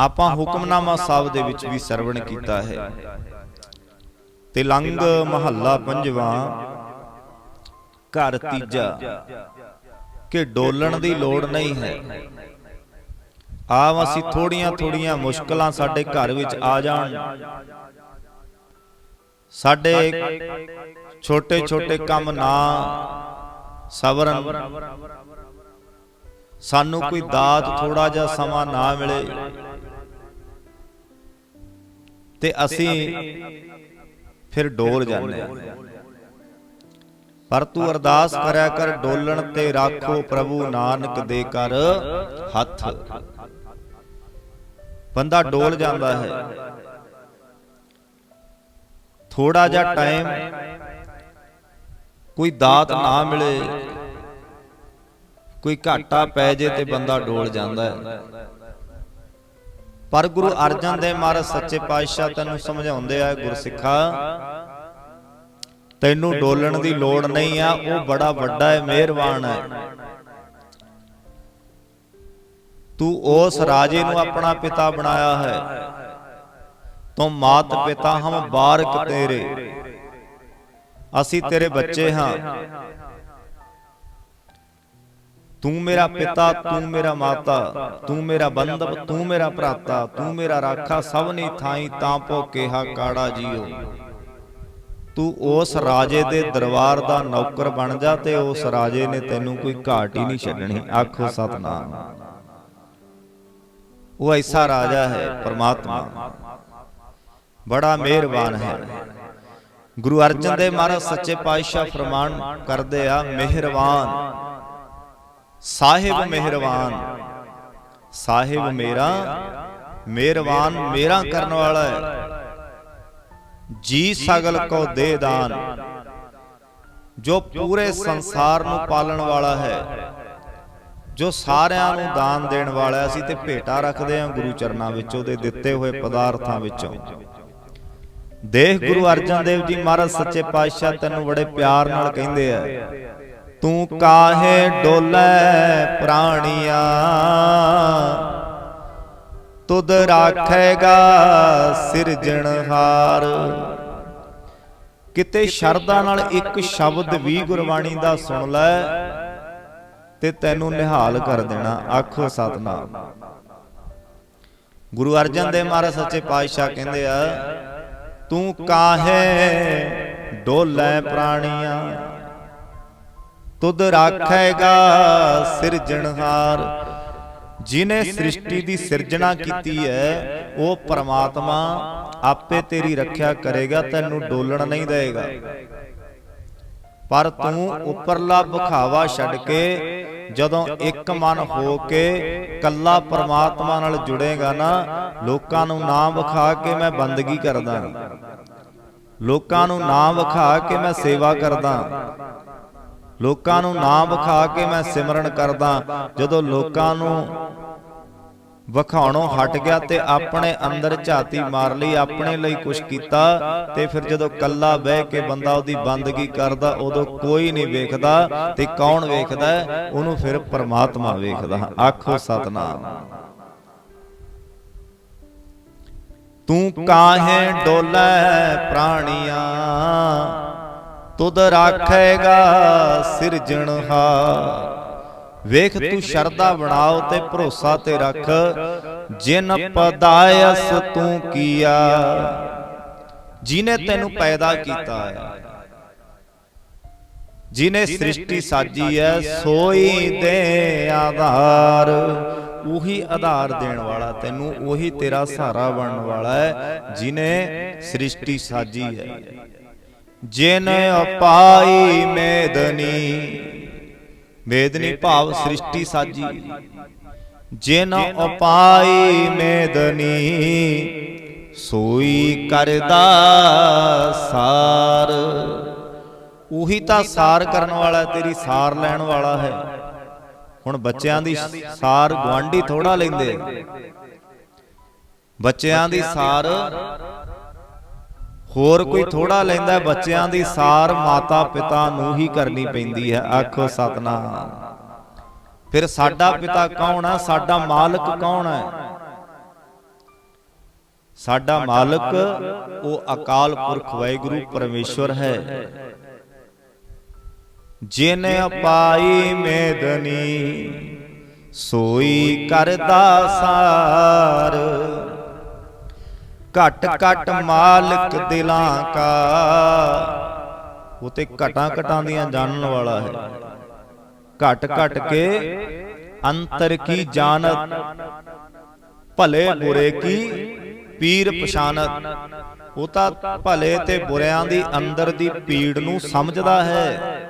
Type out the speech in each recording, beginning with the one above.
ਆਪਾਂ ਹੁਕਮਨਾਮਾ ਸਾਹਿਬ ਦੇ ਵਿੱਚ ਵੀ ਸਰਵਣ ਕੀਤਾ ਹੈ। ਤੇ ਲੰਗ ਮਹੱਲਾ ਪੰਜਵਾਂ। ਘਰ ਤੀਜਾ। ਕਿ ਡੋਲਣ ਦੀ ਲੋੜ ਨਹੀਂ ਹੈ। ਆਵ ਅਸੀਂ ਥੋੜੀਆਂ ਥੋੜੀਆਂ ਮੁਸ਼ਕਲਾਂ ਸਾਡੇ ਘਰ ਵਿੱਚ ਆ ਜਾਣ। ਸਾਡੇ ਛੋਟੇ ਛੋਟੇ ਕੰਮ ਨਾ ਸਬਰਨ ਸਾਨੂੰ ਕੋਈ ਦਾਤ ਥੋੜਾ ਜਿਹਾ ਸਮਾਂ ਨਾ ਮਿਲੇ। ਤੇ ਅਸੀਂ ਫਿਰ ਡੋਲ ਜਾਂਦੇ ਹਾਂ। ਪਰ ਤੂੰ ਅਰਦਾਸ ਕਰਿਆ ਕਰ ਡੋਲਣ ਤੇ ਰੱਖੋ ਪ੍ਰਭੂ ਨਾਨਕ ਦੇ ਕਰ ਹੱਥ। ਬੰਦਾ ਡੋਲ ਜਾਂਦਾ ਹੈ। ਥੋੜਾ ਜਿਹਾ ਟਾਈਮ ਕੋਈ ਦਾਤ ਨਾ ਮਿਲੇ ਕੋਈ ਘਾਟਾ ਪੈ ਜੇ ਤੇ ਬੰਦਾ ਡੋਲ ਜਾਂਦਾ ਹੈ। ਪਰ ਗੁਰੂ ਅਰਜਨ ਦੇਵ ਮਹਾਰਾਜ ਸੱਚੇ ਪਾਤਸ਼ਾਹ ਤੈਨੂੰ ਸਮਝਾਉਂਦੇ ਆ ਗੁਰਸਿੱਖਾ। ਤੈਨੂੰ ਡੋਲਣ ਦੀ ਲੋੜ ਨਹੀਂ ਆ ਉਹ ਬੜਾ ਵੱਡਾ ਹੈ ਮਿਹਰਬਾਨ ਹੈ। ਤੂੰ ਉਸ ਰਾਜੇ ਨੂੰ ਆਪਣਾ ਪਿਤਾ ਬਣਾਇਆ ਹੈ। ਤੂੰ ਮਾਤ ਪਿਤਾ ਹਮ ਬਾਰਕ ਤੇਰੇ। ਅਸੀਂ ਤੇਰੇ ਬੱਚੇ ਹਾਂ। ਤੂੰ ਮੇਰਾ ਪਿਤਾ ਤੂੰ ਮੇਰਾ ਮਾਤਾ ਤੂੰ ਮੇਰਾ ਬੰਧਵ ਤੂੰ ਮੇਰਾ ਭਰਾਤਾ ਤੂੰ ਮੇਰਾ ਰਾਖਾ ਸਭਨੀ ਥਾਈ ਤਾਂ ਪੋ ਕਿਹਾ ਕਾੜਾ ਜੀਓ। ਤੂੰ ਉਸ ਰਾਜੇ ਦੇ ਦਰਬਾਰ ਦਾ ਨੌਕਰ ਬਣ ਜਾ ਤੇ ਉਸ ਰਾਜੇ ਨੇ ਤੈਨੂੰ ਕੋਈ ਘਾਟ ਹੀ ਨਹੀਂ ਛੱਡਣੀ। ਆਖੋ ਸਤਨਾਮ। ਉਹ ਐਸਾ ਰਾਜਾ ਹੈ ਪ੍ਰਮਾਤਮਾ। ਬੜਾ ਮਿਹਰਬਾਨ ਹੈ। ਗੁਰੂ ਅਰਜਨ ਦੇਵ ਮਹਾਰਾਜ ਸੱਚੇ ਪਾਤਸ਼ਾਹ ਫਰਮਾਨ ਕਰਦੇ ਆ ਮਿਹਰਬਾਨ। ਸਾਹਿਬ ਮਿਹਰਬਾਨ। ਸਾਹਿਬ ਮੇਰਾ ਮਿਹਰਬਾਨ ਮੇਰਾ ਕਰਨ ਵਾਲਾ ਹੈ। ਜੀ ਸਗਲ ਕੋ ਦੇ ਦਾਨ। ਜੋ ਪੂਰੇ ਸੰਸਾਰ ਨੂੰ ਪਾਲਣ ਵਾਲਾ ਹੈ। ਜੋ ਸਾਰਿਆਂ ਨੂੰ ਦਾਨ ਦੇਣ ਵਾਲਾ। ਅਸੀਂ ਤੇ ਭੇਟਾ ਰੱਖਦੇ ਹਾਂ ਗੁਰੂ ਚਰਨਾਂ ਵਿੱਚ ਉਹਦੇ ਦਿੱਤੇ ਹੋਏ ਪਦਾਰਥਾਂ ਵਿੱਚੋਂ। ਦੇਖ ਗੁਰੂ ਅਰਜਨ ਦੇਵ ਜੀ ਮਹਾਰਾਜ ਸੱਚੇ ਪਾਤਸ਼ਾਹ ਤੈਨੂੰ ਬੜੇ ਪਿਆਰ ਨਾਲ ਕਹਿੰਦੇ ਆ। ਤੂੰ ਕਾਹੇ ਡੋਲੇ ਪ੍ਰਾਣੀਆਂ? ਤੁਧ ਰਾਖੇਗਾ ਸਿਰਜਣਹਾਰ ਕਿਤੇ ਸ਼ਰਧਾ ਨਾਲ ਇੱਕ ਸ਼ਬਦ ਵੀ ਗੁਰਬਾਣੀ ਦਾ ਸੁਣ ਲੈ ਤੇ ਤੈਨੂੰ ਨਿਹਾਲ ਕਰ ਦੇਣਾ ਆਖੋ ਸਤਨਾਮ। ਗੁਰੂ ਅਰਜਨ ਦੇਵ ਮਹਾਰਾਜ ਸੱਚੇ ਪਾਤਸ਼ਾਹ ਕਹਿੰਦੇ ਆ ਤੂੰ ਕਾਹੇ ਡੋਲੇ ਪ੍ਰਾਣੀਆਂ? ਤੁਧ ਰਾਖੇਗਾ ਸਿਰਜਣਹਾਰ ਜਿਨੇ ਸ੍ਰਿਸ਼ਟੀ ਦੀ ਸਿਰਜਣਾ ਕੀਤੀ ਹੈ ਉਹ ਪ੍ਰਮਾਤਮਾ ਆਪੇ ਤੇਰੀ ਰੱਖਿਆ ਕਰੇਗਾ ਤੈਨੂੰ ਡੋਲਣ ਨਹੀਂ ਦੇਗਾ। ਪਰ ਤੂੰ ਉੱਪਰਲਾ ਵਿਖਾਵਾ ਛੱਡ ਕੇ ਜਦੋਂ ਇੱਕ ਮਨ ਹੋ ਕੇ ਕੱਲਾ ਪ੍ਰਮਾਤਮਾ ਨਾਲ ਜੁੜੇਗਾ ਨਾ ਲੋਕਾਂ ਨੂੰ ਨਾਮ ਵਿਖਾ ਕੇ ਮੈਂ ਬੰਦਗੀ ਕਰਦਾ। ਲੋਕਾਂ ਨੂੰ ਨਾਮ ਵਿਖਾ ਕੇ ਮੈਂ ਸੇਵਾ ਕਰਦਾ। ਲੋਕਾਂ ਨੂੰ ਨਾਮ ਵਿਖਾ ਕੇ ਮੈਂ ਸਿਮਰਨ ਕਰਦਾ, ਜਦੋਂ ਲੋਕਾਂ ਨੂੰ ਵਿਖਾਉਣੋਂ ਹਟ ਗਿਆ ਤੇ ਆਪਣੇ ਅੰਦਰ ਝਾਤੀ ਮਾਰ ਲਈ, ਆਪਣੇ ਲਈ ਕੁਝ ਕੀਤਾ ਤੇ ਫਿਰ ਜਦੋਂ ਕੱਲਾ ਬਹਿ ਕੇ ਬੰਦਾ ਉਹਦੀ ਬੰਦਗੀ ਕਰਦਾ, ਉਦੋਂ ਕੋਈ ਨਹੀਂ ਵੇਖਦਾ ਤੇ ਕੌਣ ਵੇਖਦਾ ਉਹਨੂੰ ਫਿਰ ਪਰਮਾਤਮਾ ਵੇਖਦਾ ਆਖੋ ਸਤਨਾਮ। ਤੂੰ ਕਾਹੇ ਡੋਲੇ ਪ੍ਰਾਣੀਆਂ? ਤੁਧ ਰਾਖੇਗਾ ਸਿਰਜਣਹਾਰ ਵੇਖ ਤੂੰ ਸ਼ਰਧਾ ਬਣਾਓ ਤੇ ਭਰੋਸਾ ਤੇ ਰੱਖ। ਜਿਨ ਪਦਾਇਸ ਤੂੰ ਕੀਆ। ਜਿਨੇ ਤੈਨੂੰ ਪੈਦਾ ਕੀਤਾ ਹੈ ਜਿਨੇ ਸ੍ਰਿਸ਼ਟੀ ਸਾਜੀ ਹੈ ਸੋਈ ਦੇ ਆਧਾਰ। ਉਹੀ ਆਧਾਰ ਦੇਣ ਵਾਲਾ ਤੈਨੂੰ ਉਹੀ ਤੇਰਾ ਸਹਾਰਾ ਬਣਨ ਵਾਲਾ ਹੈ ਜਿਨੇ ਸ੍ਰਿਸ਼ਟੀ ਸਾਜੀ ਹੈ ਜਿਨ ਅਪਾਈ ਮੇਦਨੀ। ਮੇਦਨੀ ਭਾਵ ਸ੍ਰਿਸ਼ਟੀ ਸਾਜੀ। ਜਿਨ ਉਪਾਈ ਮੇਦਨੀ। ਸੋਈ ਕਰਦਾ ਸਾਰ। ਉਹੀ ਤਾਂ ਸਾਰ ਕਰਨ ਵਾਲਾ ਤੇਰੀ ਸਾਰ ਲੈਣ ਵਾਲਾ ਹੈ। ਹੁਣ ਬੱਚਿਆਂ ਦੀ ਸਾਰ ਗਵਾਂਢੀ ਥੋੜਾ ਲੈਂਦੇ ਬੱਚਿਆਂ ਦੀ ਸਾਰ ਹੋਰ ਕੋਈ ਥੋੜਾ ਲੈਂਦਾ ਬੱਚਿਆਂ ਦੀ ਸਾਰ ਮਾਤਾ ਪਿਤਾ ਨੂੰ ਹੀ ਕਰਨੀ ਪੈਂਦੀ ਹੈ। ਆਖੋ ਸਤਨਾਮ। ਫਿਰ ਸਾਡਾ ਪਿਤਾ ਕੌਣ ਹੈ? ਸਾਡਾ ਮਾਲਕ ਕੌਣ ਹੈ? ਸਾਡਾ ਮਾਲਕ ਉਹ ਅਕਾਲ ਪੁਰਖ ਵਾਹਿਗੁਰੂ ਪਰਮੇਸ਼ਵਰ ਹੈ। ਜਿਨ ਪਾਈ ਮੇਦਨੀ ਸੋਈ ਕਰਦਾ ਸਾਰ। ਘਟ ਘਟ ਮਾਲਕ ਦਿਲਾਂ ਕਾ। ਉਹ ਤੇ ਘਟਾਂ ਘਟਾਂ ਦੀਆਂ ਜਾਣਨ ਵਾਲਾ ਹੈ। ਘਟ ਘਟ ਕੇ ਅੰਤਰ ਕੀ ਜਾਣਤ ਭਲੇ ਬੁਰੇ ਕੀ ਪੀਰ ਪਛਾਨਤ। ਉਹ ਤਾਂ ਭਲੇ ਤੇ ਬੁਰਿਆਂ ਦੀ ਅੰਦਰ ਦੀ ਪੀੜ ਨੂੰ ਸਮਝਦਾ ਹੈ।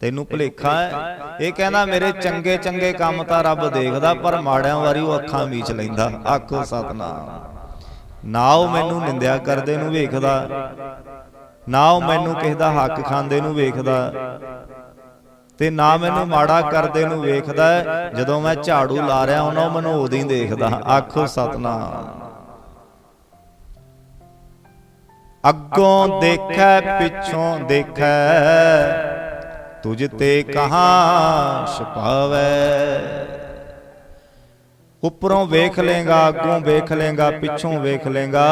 ਤੈਨੂੰ ਭੁਲੇਖਾ ਹੈ। ਇਹ ਕਹਿੰਦਾ ਮੇਰੇ ਚੰਗੇ ਚੰਗੇ ਕੰਮ ਤਾਂ ਰੱਬ ਦੇਖਦਾ ਪਰ ਮਾੜਿਆਂ ਵਾਰੀ ਉਹ ਅੱਖਾਂ ਮੀਚ ਲੈਂਦਾ। ਆਖੋ ਸਤਨਾਮ। ਨਾ ਉਹ ਮੈਨੂੰ ਨਿੰਦਿਆ ਕਰਦੇ ਨੂੰ ਵੇਖਦਾ। ਨਾ ਉਹ ਮੈਨੂੰ ਕਿਸੇ ਦਾ ਹੱਕ ਖਾਂਦੇ ਨੂੰ ਵੇਖਦਾ। ਤੇ ਨਾ ਮੈਨੂੰ ਮਾੜਾ ਕਰਦੇ ਨੂੰ ਵੇਖਦਾ। ਜਦੋਂ ਮੈਂ ਝਾੜੂ ਲਾ ਰਿਹਾ ਉਹਨਾਂ ਮੈਨੂੰ ਉਦੋਂ ਹੀ ਦੇਖਦਾ। ਆਖੋ ਸਤਨਾਮ। ਅੱਗੋਂ ਦੇਖੈ ਪਿੱਛੋਂ ਦੇਖੈ। ਤੁਝ ਤੇ ਕਹਾਂ ਛਪਾਵੈ ਉੱਪਰੋਂ ਵੇਖ ਲੇਗਾ ਅੱਗੋਂ ਵੇਖ ਲੇਗਾ ਪਿੱਛੋਂ ਵੇਖ ਲੇਗਾ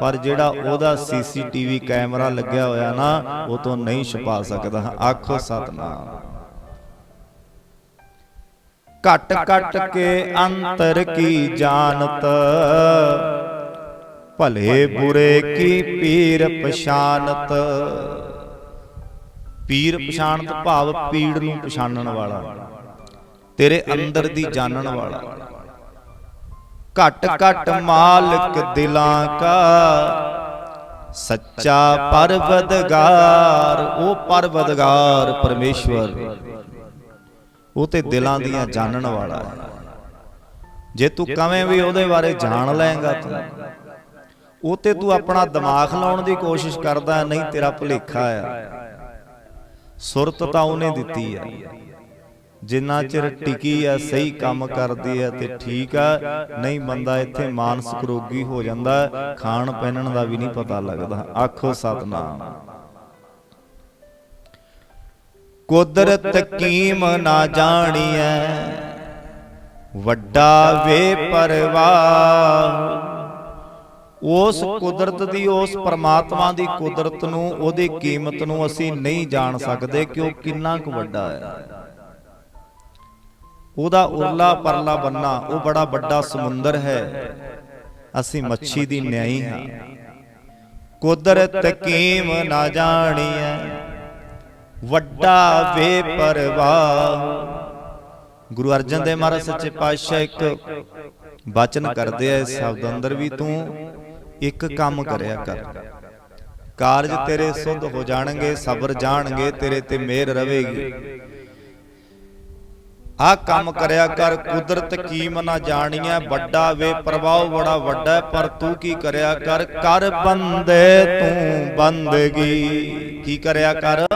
ਪਰ ਜਿਹੜਾ ਉਹਦਾ ਸੀਸੀਟੀਵੀ ਕੈਮਰਾ ਲੱਗਿਆ ਹੋਇਆ ਨਾ, ਉਹ ਤੋਂ ਨਹੀਂ ਛਪਾ ਸਕਦਾ। ਆਖੋ ਸਤਨਾਮ। ਘਟ ਘਟ ਕੇ ਅੰਤਰ ਕੀ ਜਾਣਤ? ਭਲੇ ਬੁਰੇ ਕੀ ਪੀਰ ਪਛਾਨਤ ਪੀਰ ਪਛਾਨਤ ਭਾਵ ਪੀੜ ਨੂੰ ਪਛਾਣਨ ਵਾਲਾ। ਤੇਰੇ ਅੰਦਰ ਦੀ ਜਾਣਨ ਵਾਲਾ। ਘਟ ਘਟ ਮਾਲਕ ਦਿਲਾਂ ਕਾ। ਸੱਚਾ ਪਰਵਦਗਾਰ ਉਹ ਪਰਵਦਗਾਰ ਪਰਮੇਸ਼ਵਰ। ਉਹ ਤੇ ਦਿਲਾਂ ਦੀਆਂ ਜਾਣਨ ਵਾਲਾ। ਹੈ ਜੇ ਤੂੰ ਕਵੇਂ ਵੀ ਉਹਦੇ ਬਾਰੇ ਜਾਣ ਲਏਗਾ ਤੂੰ। ਉਹ ਤੇ ਤੂੰ ਆਪਣਾ ਦਿਮਾਗ ਲਾਉਣ ਦੀ ਕੋਸ਼ਿਸ਼ ਕਰਦਾ ਨਹੀਂ ਤੇਰਾ ਭੁਲੇਖਾ ਆ। ਸੁਰਤ ਤਾਂ ਉਹਨੇ ਦਿੱਤੀ ਆ। ਜਿੰਨਾ ਚਿਰ ਟਿਕੀ ਆ, ਸਹੀ ਕੰਮ ਕਰਦੀ ਆ ਤੇ ਠੀਕ ਆ, ਨਹੀਂ ਬੰਦਾ ਇੱਥੇ ਮਾਨਸਿਕ ਰੋਗੀ ਹੋ ਜਾਂਦਾ, ਖਾਣ ਪਹਿਨਣ ਦਾ ਵੀ ਨਹੀਂ ਪਤਾ ਲੱਗਦਾ। ਆਖੋ ਸਤਨਾਮ। ਕੁਦਰਤ ਕੀਮ ਨਾ ਜਾਣੀਐ, ਵੱਡਾ ਵੇ ਪਰਵਾਹ। ਉਸ ਕੁਦਰਤ ਦੀ ਉਸ ਪਰਮਾਤਮਾ ਦੀ ਕੁਦਰਤ ਨੂੰ ਉਹਦੀ ਕੀਮਤ ਨੂੰ ਅਸੀਂ ਨਹੀਂ ਜਾਣ ਸਕਦੇ ਕਿ ਉਹ ਕਿੰਨਾ ਕੁ ਵੱਡਾ ਹੈ। ਉਹਦਾ ਉਰਲਾ ਪਰਲਾ ਬੰਨਾ ਉਹ ਬੜਾ ਵੱਡਾ ਸਮੁੰਦਰ ਹੈ। ਅਸੀਂ ਮੱਛੀ ਦੀ ਨਿਆਈ ਹਾਂ। ਕੁਦਰਤ ਕੀਮ ਨਾ ਜਾਣੀਐ। ਵੱਡਾ ਵੇ ਪਰਵਾਹ ਗੁਰੂ ਅਰਜਨ ਦੇਵ ਮਹਾਰਾਜ ਸੱਚੇ ਪਾਤਸ਼ਾਹ ਇੱਕ ਬਚਨ ਕਰਦੇ ਆ ਇਸ ਸ਼ਬਦ ਅੰਦਰ ਵੀ ਤੂੰ। ਇੱਕ ਕੰਮ ਕਰਿਆ ਕਰ। ਕਾਰਜ ਤੇਰੇ ਸੁਧ ਹੋ ਜਾਣਗੇ, ਸਬਰ ਜਾਣਗੇ, ਤੇਰੇ ਤੇ ਮਿਹਰ ਰਵੇਗੀ। ਆ ਕੰਮ ਕਰਿਆ ਕਰ, ਕੁਦਰਤ ਕੀਮ ਨਾ ਜਾਣੀਐ, ਵੱਡਾ ਵੇ ਪ੍ਰਭਾਵ ਬੜਾ ਵੱਡਾ ਪਰ ਤੂੰ ਕੀ ਕਰਿਆ ਕਰ? ਕਰ ਬੰਦੇ ਤੂੰ ਬੰਦਗੀ। ਕੀ ਕਰਿਆ ਕਰ?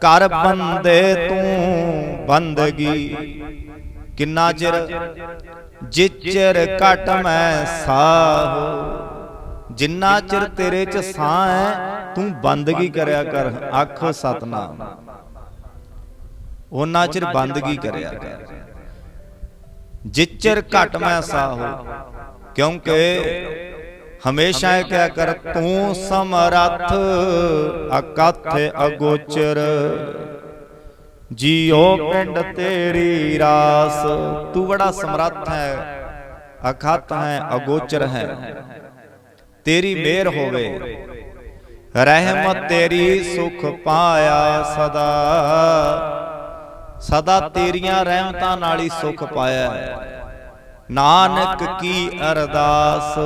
ਕਰ ਬੰਦੇ ਤੂੰ ਬੰਦਗੀ। ਕਿੰਨਾ ਚਿਰ ਜਿਚਰ ਘਟ ਮੈਂ ਸਾਹ। ਜਿੰਨਾ ਚਿਰ ਤੇਰੇ ਚ ਸਾਹ ਹੈ ਤੂੰ ਬੰਦਗੀ ਕਰਿਆ ਕਰ ਆਖੋ ਸਤਨਾਮ। ਉਹਨਾਂ ਚਿਰ ਬੰਦਗੀ ਕਰਿਆ ਕਰ। ਜਿਚਰ ਘਟ ਮੈਂ ਸਾਹੋ ਕਿਉਂਕਿ ਹਮੇਸ਼ਾ ਇਹ ਕਿਹਾ ਕਰ ਤੂੰ ਸਮਰੱਥ ਅਕਥ ਅਗੋਚਰ। ਜੀਓ ਪਿੰਡ ਤੇਰੀ ਰਾਸ। ਤੂੰ ਬੜਾ ਸਮਰੱਥ ਹੈ ਅਖਤ ਹੈ ਅਗੋਚਰ ਹੈ। ਤੇਰੀ ਮਿਹਰ ਹੋਵੇ। ਰਹਿਮਤ ਤੇਰੀ ਸੁਖ ਪਾਇਆ ਸਦਾ। ਸਦਾ ਤੇਰੀਆਂ ਰਹਿਮਤਾਂ ਨਾਲ ਹੀ ਸੁਖ ਪਾਇਆ। ਨਾਨਕ ਕੀ ਅਰਦਾਸ।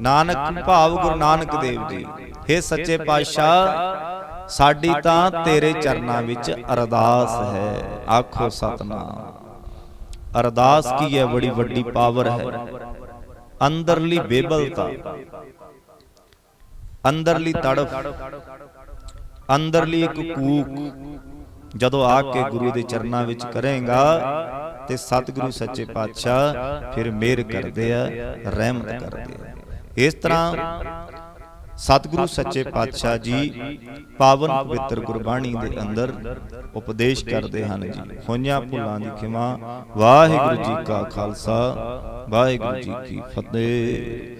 ਨਾਨਕ ਭਾਵ ਗੁਰੂ ਨਾਨਕ ਦੇਵ ਜੀ। हे ਸੱਚੇ ਪਾਤਸ਼ਾਹ ਸਾਡੀ ਤਾਂ ਤੇਰੇ ਚਰਨਾਂ ਵਿੱਚ ਅਰਦਾਸ ਹੈ। ਆਖੋ ਸਤਨਾਮ। ਅਰਦਾਸ ਕੀ ਹੈ? ਬੜੀ ਵੱਡੀ ਪਾਵਰ ਹੈ। ਅੰਦਰਲੀ ਬੇਬਲਤਾ ਅੰਦਰਲੀ ਤੜਫ ਅੰਦਰਲੀ ਇੱਕ ਕੂਕ। ਜਦੋਂ ਆ ਕੇ ਗੁਰੂ ਦੇ ਚਰਨਾਂ ਵਿੱਚ ਕਰੇਗਾ ਤੇ ਸਤਿਗੁਰੂ ਸੱਚੇ ਪਾਤਸ਼ਾਹ ਫਿਰ ਮਿਹਰ ਕਰਦੇ ਆ ਰਹਿਮਤ ਕਰਦੇ ਆ। ਇਸ ਤਰ੍ਹਾਂ ਸਤਿਗੁਰੂ ਸੱਚੇ ਪਾਤਸ਼ਾਹ ਜੀ ਪਾਵਨ ਪਵਿੱਤਰ ਗੁਰਬਾਣੀ ਦੇ ਅੰਦਰ ਉਪਦੇਸ਼ ਕਰਦੇ ਹਨ ਜੀ। ਹੋਈਆਂ ਭੁੱਲਾਂ ਦੀ ਖਿਮਾ। ਵਾਹਿਗੁਰੂ ਜੀ ਕਾ ਖਾਲਸਾ। ਵਾਹਿਗੁਰੂ ਜੀ ਕੀ ਫਤਿਹ।